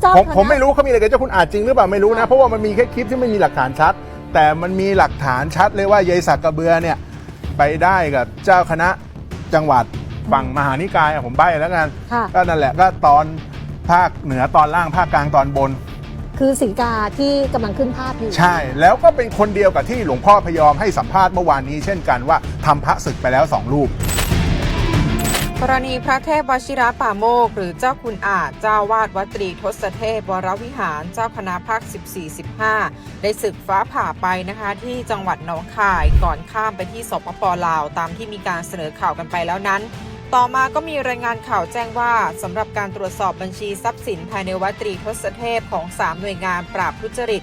เจ้าผมคณะผมไม่รู้เขามีอะไรกับเจ้าคุณอาจจริงหรือเปล่าไม่รู้นะ เพราะว่ามันมีแค่คลิปที่ไม่มีหลักฐานชัด แต่มันมีหลักฐานชัดเลยว่ายายสักกระเบือเนี่ยไปได้กับเจ้าคณะจังหวัดฝั่งมหานิกายอะผมใบ้แล้วกันค่ะ ก็นั่นแหละก็ตอนภาคเหนือตอนล่างภาคกลางตอนบน คือสีกาที่กำลังขึ้นภาพอยู่ ใช่ แล้วก็เป็นคนเดียวกับที่หลวงพ่อพยอมให้สัมภาษณ์เมื่อวานนี้เช่นกันว่าทำพระศึกไปแล้วสองรูป กรณีพระเทพวชิระป่าโมก หรือเจ้าคุณอาจเจ้าวาดวัดตรีทศเทพวรวิหาร เจ้าคณะภาค 14-15 ได้ศึกฟ้าผ่าไปนะคะ ที่จังหวัดหนองคายก่อนข้ามไปที่สปปลาว ตามที่มีการเสนอข่าวกันไปแล้วนั้น ต่อมาก็มีรายงานข่าวแจ้งว่าสำหรับการตรวจสอบบัญชีทรัพย์สินภายในวัดตรีทศเทพของ 3 หน่วยงานปราบทุจริต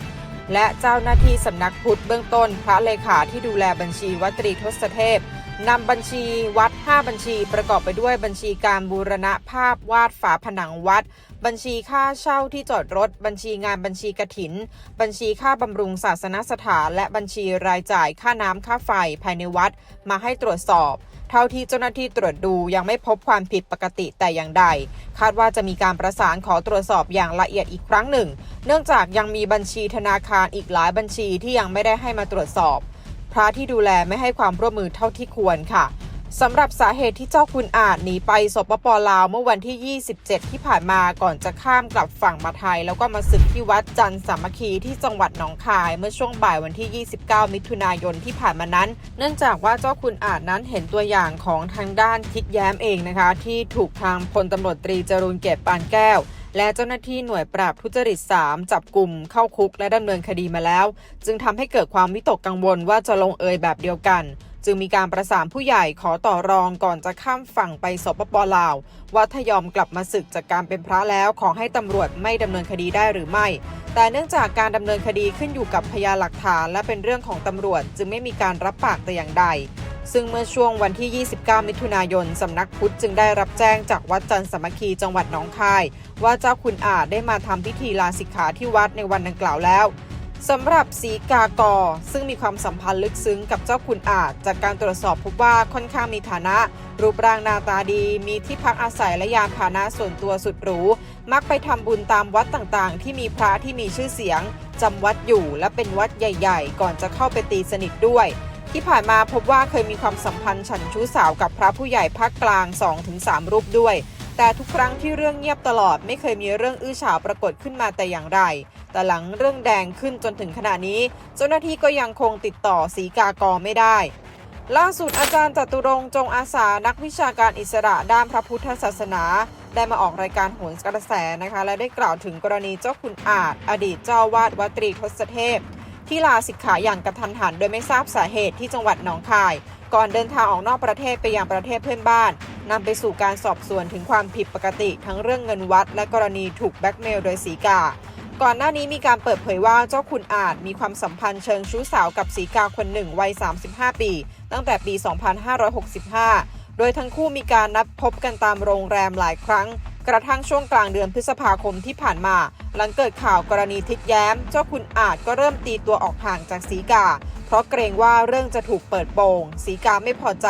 และเจ้าหน้าที่สำนักพุทธเบื้องต้น พระเลขาที่ดูแลบัญชีวัดตรีทศเทพ นำบัญชีวัด 5 บัญชีประกอบไปด้วยบัญชีการบูรณะภาพวาดฝาผนังวัด บัญชีค่าเช่าที่จอดรถ บัญชีงานบัญชีกระถิน บัญชีค่าบำรุงศาสนสถาน และบัญชีรายจ่ายค่าน้ำค่าไฟภายในวัดมาให้ตรวจสอบ เท่าที่เจ้าหน้าที่ตรวจดูยังไม่พบความผิดปกติแต่อย่างใด คาดว่าจะมีการประสานขอตรวจสอบอย่างละเอียดอีกครั้งหนึ่ง เนื่องจากยังมีบัญชีธนาคารอีกหลายบัญชีที่ยังไม่ได้ให้มาตรวจสอบ ระที่ดูแลไม่ให้ความร่วมมือเท่าที่ควรค่ะสำหรับสาเหตุที่เจ้าคุณอาจหนีไปสปปลาวเมื่อวันที่ 27 ที่ผ่านมาก่อนจะข้ามกลับฝั่งมาไทย แล้วก็มาศึกที่วัดจันทร์สามัคคีที่จังหวัดหนองคาย เมื่อช่วงบ่ายวันที่ 29 มิถุนายนที่ผ่านมานั้น เนื่องจากว่าเจ้าคุณอาจนั้นเห็นตัวอย่างของทางด้านทิดแย้มเองนะคะ ที่ถูกทางพลตำรวจตรีจรูนเกตปานแก้ว และเจ้าหน้าที่หน่วยปราบทุจริต 3 จับกลุ่มเข้าคุกและดำเนินคดีมาแล้ว จึงทำให้เกิดความวิตกกังวลว่าจะลงเอยแบบเดียวกัน จึงมีการประสานผู้ใหญ่ขอต่อรองก่อนจะข้ามฝั่งไปสปปลาว ว่าถ้ายอมกลับมาศึกจากการเป็นพระแล้วขอให้ตำรวจไม่ดำเนินคดีได้หรือไม่ แต่เนื่องจากการดำเนินคดีขึ้นอยู่กับพยานหลักฐาน และเป็นเรื่องของตำรวจ จึงไม่มีการรับปากแต่อย่างใด ซึ่งเมื่อช่วงวันที่ 29 มิถุนายน สำนักพุทธจึงได้รับแจ้งจากวัดจันทร์สมัคคีจังหวัดหนองคาย ว่าเจ้าคุณอาจได้มาทำพิธีลาสิกขาที่วัดในวันดังกล่าวแล้วสำหรับสีกากอซึ่งมีความสัมพันธ์ลึกซึ้งกับเจ้าคุณอาจ จากการตรวจสอบพบว่าค่อนข้างมีฐานะ รูปร่างหน้าตาดี มีที่พักอาศัยและยานพาหนะส่วนตัวสุดหรู มักไปทำบุญตามวัดต่างๆ ที่มีพระที่มีชื่อเสียงจำวัดอยู่และเป็นวัดใหญ่ ๆ ก่อนจะเข้าไปตีสนิทด้วย ที่ผ่านมาพบว่าเคยมีความสัมพันธ์ฉันชู้สาวกับพระผู้ใหญ่ภาคกลาง 2-3 รูปด้วย แต่ทุกครั้งที่เรื่องเงียบตลอดไม่เคยมีเรื่องอื้อฉาวปรากฏขึ้นมาแต่อย่างไร แต่หลังเรื่องแดงขึ้นจนถึงขณะนี้ เจ้าหน้าที่ก็ยังคงติดต่อสีกากอไม่ได้ล่าสุดอาจารย์จตุรงจงอาสานักวิชาการอิสระด้านพระพุทธศาสนา ได้มาออกรายการโหนกระแสนะคะ และได้กล่าวถึงกรณีเจ้าคุณอาจ อดีตเจ้าวาดวัตรีทศเทพ ที่ลาสิกขาอย่างกระทันหัน โดยไม่ทราบสาเหตุที่จังหวัดหนองคาย ก่อนเดินทางออกนอกประเทศไปยังประเทศเพื่อนบ้านนำไปสู่การสอบสวนถึงความผิดปกติ ทั้งเรื่องเงินวัด และกรณีถูกแบ็กเมลโดยสีกา ก่อนหน้านี้มีการเปิดเผยว่าเจ้าคุณอาจมีความสัมพันธ์เชิงชู้สาวกับสีกาคนหนึ่งวัย 35 ปี ตั้งแต่ปี 2565 โดยทั้งคู่มีการนัดพบกันตามโรงแรมหลายครั้ง กระทั่งช่วงกลางเดือนพฤษภาคมที่ผ่านมา หลังเกิดข่าวกรณีทิดแย้ม เจ้าคุณอาจก็เริ่มตีตัวออกห่างจากสีกา เพราะเกรงว่าเรื่องจะถูกเปิดโปงสีกาไม่พอใจ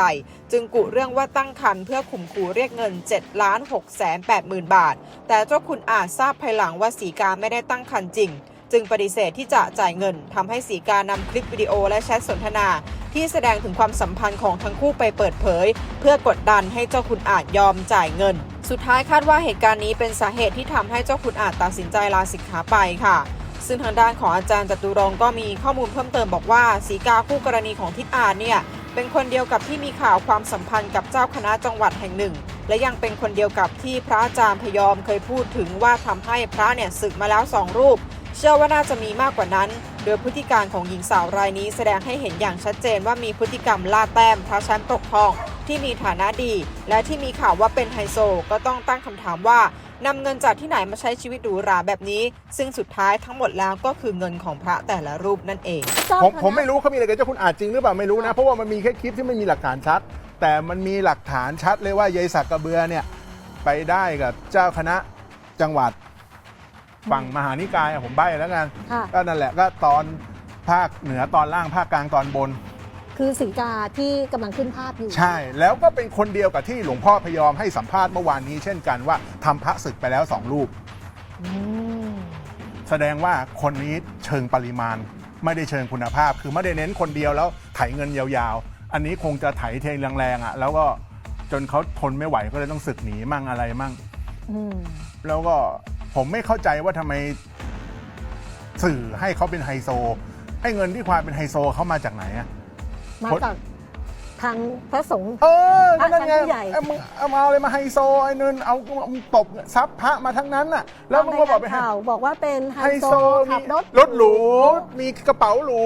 จึงกุเรื่องว่าตั้งคันเพื่อข่มขู่เรียกเงิน7ล้าน6แสน8หมื่นบาท แต่เจ้าคุณอาจทราบภายหลังว่าสีกาไม่ได้ตั้งคันจริง จึงปฏิเสธที่จะจ่ายเงินทำให้สีกานำคลิปวิดีโอและแชทสนทนาที่แสดงถึงความสัมพันธ์ของทั้งคู่ไปเปิดเผย เพื่อกดดันให้เจ้าคุณอาจยอมจ่ายเงิน สุดท้ายคาดว่าเหตุการณ์นี้เป็นสาเหตุที่ทำให้เจ้าคุณอาจตัดสินใจลาสิกขาไปค่ะ ซึ่งทางด้านของอาจารย์จตุรงก็มีข้อมูลเพิ่มเติมบอกว่าสีกาคู่กรณีของทิศอาจเนี่ยเป็นคนเดียวกับที่มีข่าวความสัมพันธ์กับเจ้าคณะจังหวัดแห่งหนึ่ง และยังเป็นคนเดียวกับที่พระอาจารย์พยอมเคยพูดถึงว่าทำให้พระเนี่ยศึกมาแล้วสองรูป เชื่อว่าน่าจะมีมากกว่านั้น โดยพฤติการของหญิงสาวรายนี้แสดงให้เห็นอย่างชัดเจนว่ามีพฤติกรรมล่าแต้มพระชั้นปกครอง ที่มีฐานะดี และที่มีข่าวว่าเป็นไฮโซ ก็ต้องตั้งคำถามว่านำเงินจากที่ไหนมาใช้ชีวิตหรูหราแบบนี้ ซึ่งสุดท้ายทั้งหมดแล้วก็คือเงินของพระแต่ละรูปนั่นเองเจ้าผมคณะผมไม่รู้เขามีอะไรกับเจ้าคุณอาจจริงหรือเปล่าไม่รู้นะ เพราะว่ามันมีแค่คลิปที่ไม่มีหลักฐานชัด แต่มันมีหลักฐานชัดเลยว่ายายสักกระเบือเนี่ยไปได้กับเจ้าคณะจังหวัดฝั่งมหานิกายอะผมใบ้แล้วกันค่ะก็นั่นแหละก็ตอนภาคเหนือตอนล่างภาคกลางตอนบน คือสีกาที่กำลังขึ้นภาพอยู่ ใช่แล้วก็เป็นคนเดียวกับที่หลวงพ่อพยอมให้สัมภาษณ์เมื่อวานนี้ เช่นกันว่าทำพระศึกไปแล้วสองรูป อืมแสดงว่าคนนี้เชิงปริมาณ ไม่ได้เชิงคุณภาพ คือไม่ได้เน้นคนเดียวแล้วไถเงินยาวๆ อันนี้คงจะไถเทแรงๆอะแล้วก็จนเขาทนไม่ไหวก็เลยต้องสึกหนีมั่งอะไรมั่ง อืมแล้วก็ผมไม่เข้าใจว่าทำไมสื่อให้เขาเป็นไฮโซไอ้เงินที่ความเป็นไฮโซเขามาจากไหนอะ มาคนจากทางพระสงฆ์ เออก็นั่นไงพระชั้นผู้ใหญ่ไอ้มึงเอามาอะไรมาไฮโซไอ้เนินเอามึงตบทรัพย์พระมาทั้งนั้นน่ะ แล้วมึงก็บอกไปตามรายงานข่าวบอกว่าเป็นไฮไฮโซโซขัมีบรถ รถหรูมีกระเป๋าหรู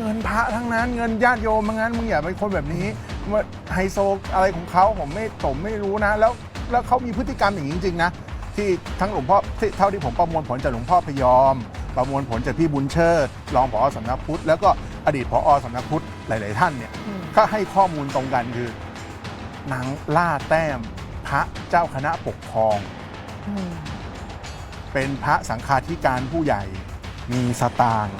เงินพระทั้งนั้นเงินญาติโยมทั้งนั้นมึงอย่าเป็นคนแบบนี้ว่าไฮโซอะไรของเขาผมไม่ผมไม่รู้นะ แล้วแล้วเขามีพฤติกรรมอย่างนี้จริงๆนะ ที่ทั้งหลวงพ่อที่เท่าที่ผมประมวลผลจากหลวงพ่อพยอม ประมวลผลจากพี่บุญเชิดรองผอสำนักพุทธแล้วก็อดีตผอสำนักพุทธ หลาย ๆ ท่านเนี่ยอืมก็ให้ข้อมูลตรงกันคือนางล่าแต้มพระเจ้าคณะปกครองอืมเป็นพระสังฆาธิการผู้ใหญ่มีสตางค์